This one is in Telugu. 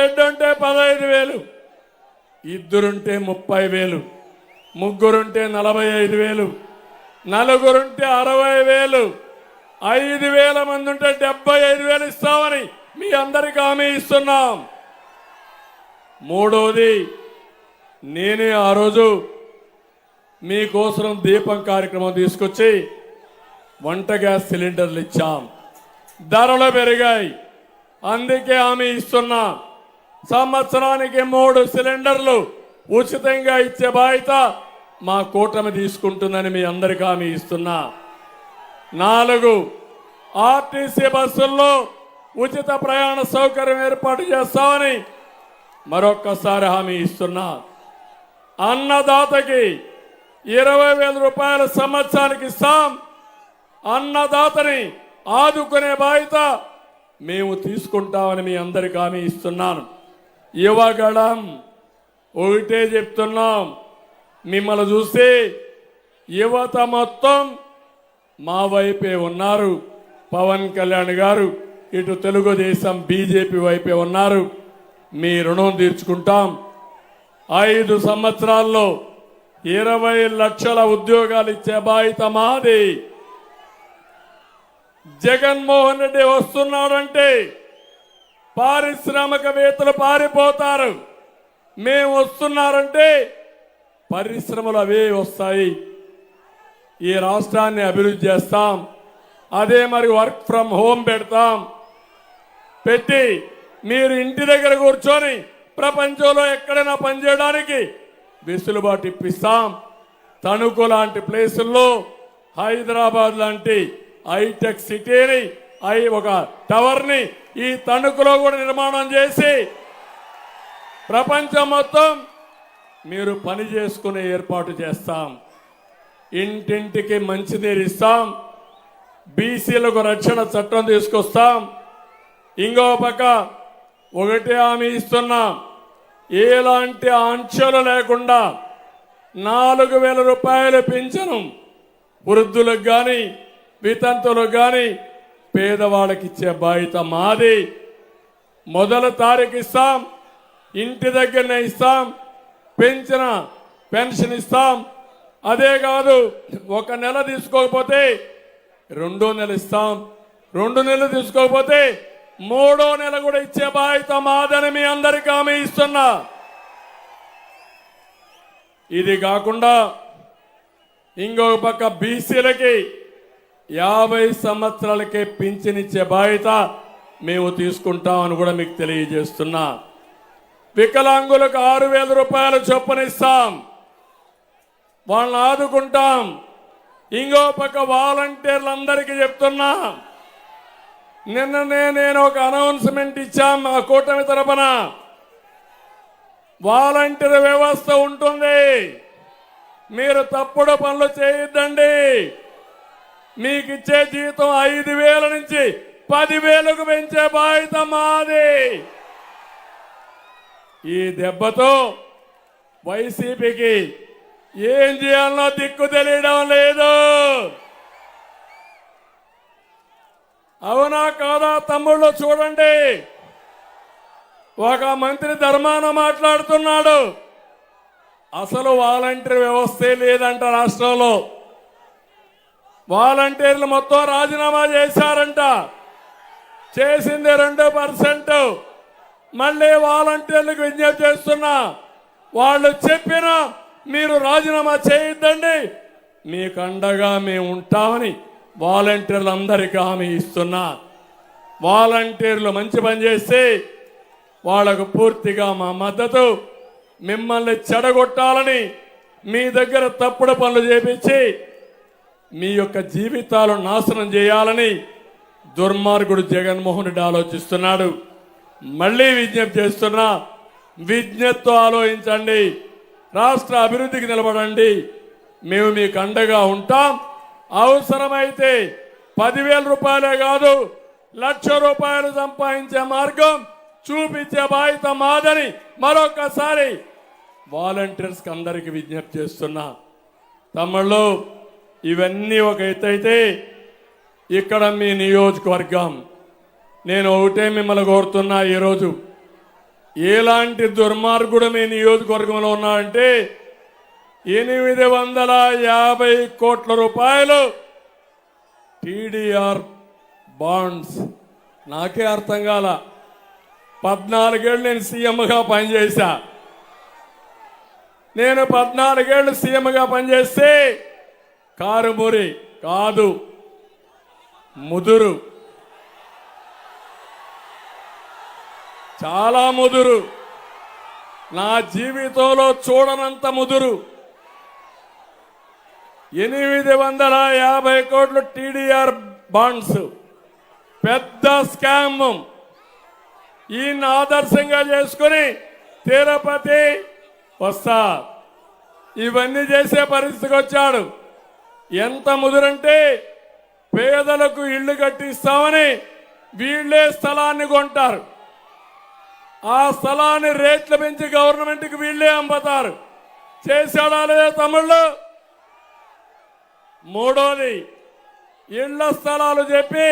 ఉంటే పదహైదు వేలు ఇద్దరుంటే ముప్పై వేలు ముగ్గురుంటే నలభై ఐదు వేలు నలుగురుంటే అరవై వేలు ఐదు వేల మంది ఉంటే డెబ్బై ఐదు వేలు ఇస్తామని మీ అందరికి హామీ ఇస్తున్నాం. మూడవది నేనే ఆ రోజు మీకోసం దీపం కార్యక్రమం తీసుకొచ్చి వంట గ్యాస్ సిలిండర్లు ఇచ్చాం. ధరలు పెరిగాయి. అందుకే హామీ ఇస్తున్నా. సంవత్సరానికి మూడు సిలిండర్లు ఉచితంగా ఇచ్చే బాధ్యత మా కూటమి తీసుకుంటుందని మీ అందరికీ హామీ ఇస్తున్నా. నాలుగు ఆర్టీసీ బస్సుల్లో ఉచిత ప్రయాణ సౌకర్యం ఏర్పాటు చేస్తామని మరొక్కసారి హామీ ఇస్తున్నా. అన్నదాతకి ఇరవై వేల రూపాయల సంవత్సరానికి ఇస్తాం. అన్నదాతని ఆదుకునే బాధ్యత మేము తీసుకుంటామని మీ అందరికీ హామీ ఇస్తున్నాను. యువగళం ఒకటే చెప్తున్నాం. మిమ్మల్ని చూస్తే యువత మొత్తం మా వైపే ఉన్నారు. పవన్ కళ్యాణ్ గారు ఇటు తెలుగుదేశం బీజేపీ వైపే ఉన్నారు. మీ రుణం తీర్చుకుంటాం. ఐదు సంవత్సరాల్లో ఇరవై లక్షల ఉద్యోగాలు ఇచ్చే బాధ్యత మాది. జగన్మోహన్ రెడ్డి వస్తున్నాడంటే పారిశ్రామికవేత్తలు పారిపోతారు. మేము వస్తున్నారంటే పరిశ్రమలు అవే వస్తాయి. ఈ రాష్ట్రాన్ని అభివృద్ధి చేస్తాం. అదే మరి వర్క్ ఫ్రమ్ హోమ్ పెడతాం. పెట్టి మీరు ఇంటి దగ్గర కూర్చొని ప్రపంచంలో ఎక్కడైనా పనిచేయడానికి వెసులుబాటు ఇప్పిస్తాం. తణుకు లాంటి ప్లేసుల్లో హైదరాబాద్ లాంటి హైటెక్ సిటీని అయి ఒక టవర్ని ఈ తణుకులో కూడా నిర్మాణం చేసి ప్రపంచం మొత్తం మీరు పని చేసుకునే ఏర్పాటు చేస్తాం. ఇంటింటికి మంచినీరు ఇస్తాం. బీసీలకు రక్షణ చట్టం తీసుకొస్తాం. ఇంకో పక్క ఒకటి హామీ ఇస్తున్నాం. ఎలాంటి ఆంక్షలు లేకుండా నాలుగు వేల రూపాయలు పెంచను వృద్ధులకు కానీ వితంతులకు కానీ పేదవాళ్ళకి ఇచ్చే బాధ్యత మాది. మొదల తారీఖు ఇస్తాం ఇంటి దగ్గరనే ఇస్తాం పెంచిన పెన్షన్ ఇస్తాం. అదే కాదు ఒక నెల తీసుకోకపోతే రెండో నెల ఇస్తాం. రెండు నెలలు తీసుకోకపోతే మూడో నెల కూడా ఇచ్చే బాధ్యత మాదని మీ అందరికీ ఆమె ఇస్తున్నా. ఇది కాకుండా ఇంకొక పక్క బీసీలకి యాభై సంవత్సరాలకే పింఛనిచ్చే బాధ్యత మేము తీసుకుంటామని కూడా మీకు తెలియజేస్తున్నా. వికలాంగులకు ఆరు వేల రూపాయలు చొప్పునిస్తాం వాళ్ళని ఆదుకుంటాం. ఇంకో పక్క వాలంటీర్లందరికీ చెప్తున్నా. నిన్ననే నేను ఒక అనౌన్స్మెంట్ ఇచ్చాం మా కూటమి తరపున. వాలంటీర్ వ్యవస్థ ఉంటుంది. మీరు తప్పుడు పనులు చేయొద్దండి. మీకు ఇచ్చే జీతం ఐదు వేల నుంచి పదివేలకు పెంచే బాధ్యత మాది. ఈ దెబ్బతో వైసీపీకి ఏం చేయాలనో దిక్కు తెలియడం లేదు. అవునా కాదా తమ్ముళ్ళు చూడండి. ఒక మంత్రి ధర్మాన మాట్లాడుతున్నాడు. అసలు వాలంటీర్ వ్యవస్థే లేదంట రాష్ట్రంలో. వాలంటీర్లు మొత్తం రాజీనామా చేశారంట. చేసింది రెండు పర్సెంట్. మళ్ళీ వాలంటీర్లకు విజ్ఞప్తి చేస్తున్నా. వాళ్ళు చెప్పిన మీరు రాజీనామా చేయొద్దండి. మీకు అండగా మేము ఉంటామని వాలంటీర్లందరికీ హామీ ఇస్తున్నా. వాలంటీర్లు మంచి పని చేస్తే వాళ్ళకు పూర్తిగా మా మద్దతు. మిమ్మల్ని చెడగొట్టాలని మీ దగ్గర తప్పుడు పనులు చేపించి మీ యొక్క జీవితాలు నాశనం చేయాలని దుర్మార్గుడు జగన్మోహన్ రెడ్డి ఆలోచిస్తున్నాడు. మళ్ళీ విజ్ఞప్తి చేస్తున్నా విజ్ఞత్తు ఆలోచించండి. రాష్ట్ర అభివృద్ధికి నిలబడండి. మేము మీకు అండగా ఉంటాం. అవసరమైతే పదివేల రూపాయలే కాదు లక్ష రూపాయలు సంపాదించే మార్గం చూపించే బాధ్యత మాదని మరొకసారి వాలంటీర్స్కి అందరికీ విజ్ఞప్తి చేస్తున్నా. తమ్ముళ్ళు ఇవన్నీ ఒక ఎత్తైతే ఇక్కడ మీ నియోజకవర్గం. నేను ఒకటే మిమ్మల్ని కోరుతున్నా ఈరోజు. ఎలాంటి దుర్మార్గుడు మీ నియోజకవర్గంలో ఉన్నాడంటే ఎనిమిది వందల యాభై కోట్ల రూపాయలు టీడీఆర్ బాండ్స్. నాకే అర్థం కాల. పద్నాలుగేళ్ళు నేను సీఎంగా పనిచేశా నేను పద్నాలుగేళ్ళు సీఎంగా పనిచేస్తే కారుమూరి కాదు ముదురు. చాలా ముదురు. నా జీవితంలో చూడనంత ముదురు. ఎనిమిది వందల యాభై కోట్లు టీడీఆర్ బాండ్స్ పెద్ద స్కామ్ ఈయన ఆదర్శంగా చేసుకుని తిరుపతి వస్తా. ఇవన్నీ చేసే పరిస్థితికి వచ్చాడు. ఎంత ముదురంటే పేదలకు ఇళ్ళు కట్టిస్తామని వీళ్ళే స్థలాన్ని కొంటారు. ఆ స్థలాన్ని రేట్లు పెంచి గవర్నమెంట్కి వీళ్ళే అమ్ముతారు. చేశాడా లేదా తమిళ్ళు మూడోది ఇళ్ళ స్థలాలు చెప్పి